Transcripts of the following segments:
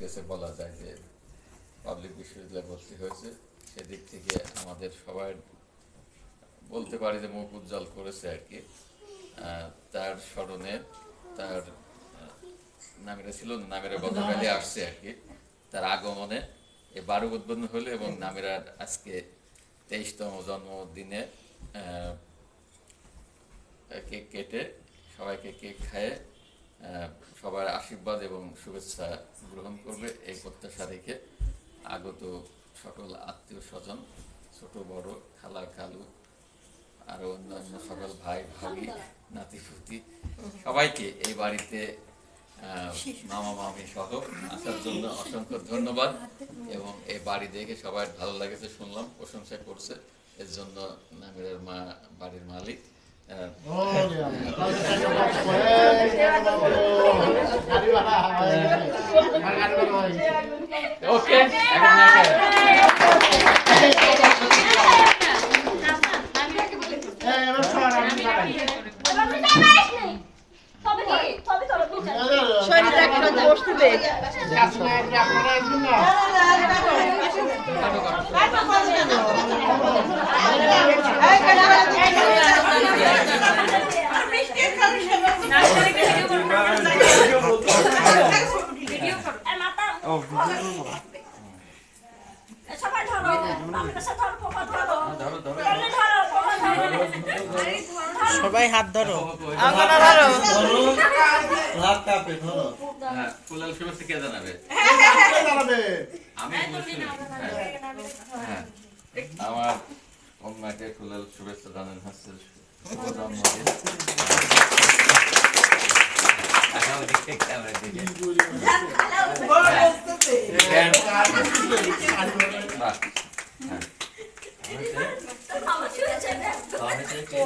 গেছে বলা যায় যে পাবলিক বিশ্ববিদ্যালয়ে ভর্তি হয়েছে। সেদিক থেকে আমাদের সবাই বলতে পারি যে মুখ উজ্জ্বল করেছে আর কি। তার স্মরণে তার নামেরা ছিল নামেরা গতকালই আসছে আর কি। তার আগমনে এ বারো উদ্বোধন হলো এবং নামেরার আজকে তেইশতম জন্মদিনে কেক কেটে সবাইকে কেক খায়ে সবার আশীর্বাদ এবং শুভেচ্ছা গ্রহণ করবে এই প্রত্যাশা রেখে আগত সকল আত্মীয় স্বজন, ছোট, বড়, খালা, খালু, আরও অন্যান্য সকল ভাই, ভাবি, নাতি ফুতি সবাইকে এই বাড়িতে মামা, মামি সহ আসার জন্য অসংখ্য ধন্যবাদ এবং এই বাড়ি দেখে সবাই ভালো লেগেছে, শুনলাম, প্রশংসা করছে। এর জন্য নামিরের মা, বাড়ির মালিক ওকে এখন নাকি- শরীরটা একটু বসতে দে সবাই ধরো আমি তো ধরো পোকা ধরো ধরো ধরো ধরলে ধরো পোকা ধরো সবাই হাত ধরো। হ্যাঁ ফুলাল শুভেচ্ছা আমি হ্যাঁ। আমার কন্যাকে ফুলাল শুভেচ্ছা জানান জন্মদিন তাকাও দিকে, ক্যামেরার দিকে। জ্ঞান। বাহ, হ্যাঁ। হয়েছে? আমার শুয়েছে না খাওয়া হয়েছে কি? আদা সরানো গেছে শুয়েছে ওই আলা যে করে চিল্লা উঠেছি এটা তো সকলে থাকে সকলে সকলে কি না এটা সবাই ধরো এই এই সবাই খাও দাও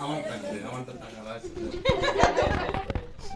আমার টাকা আমার তো টাকা আছে।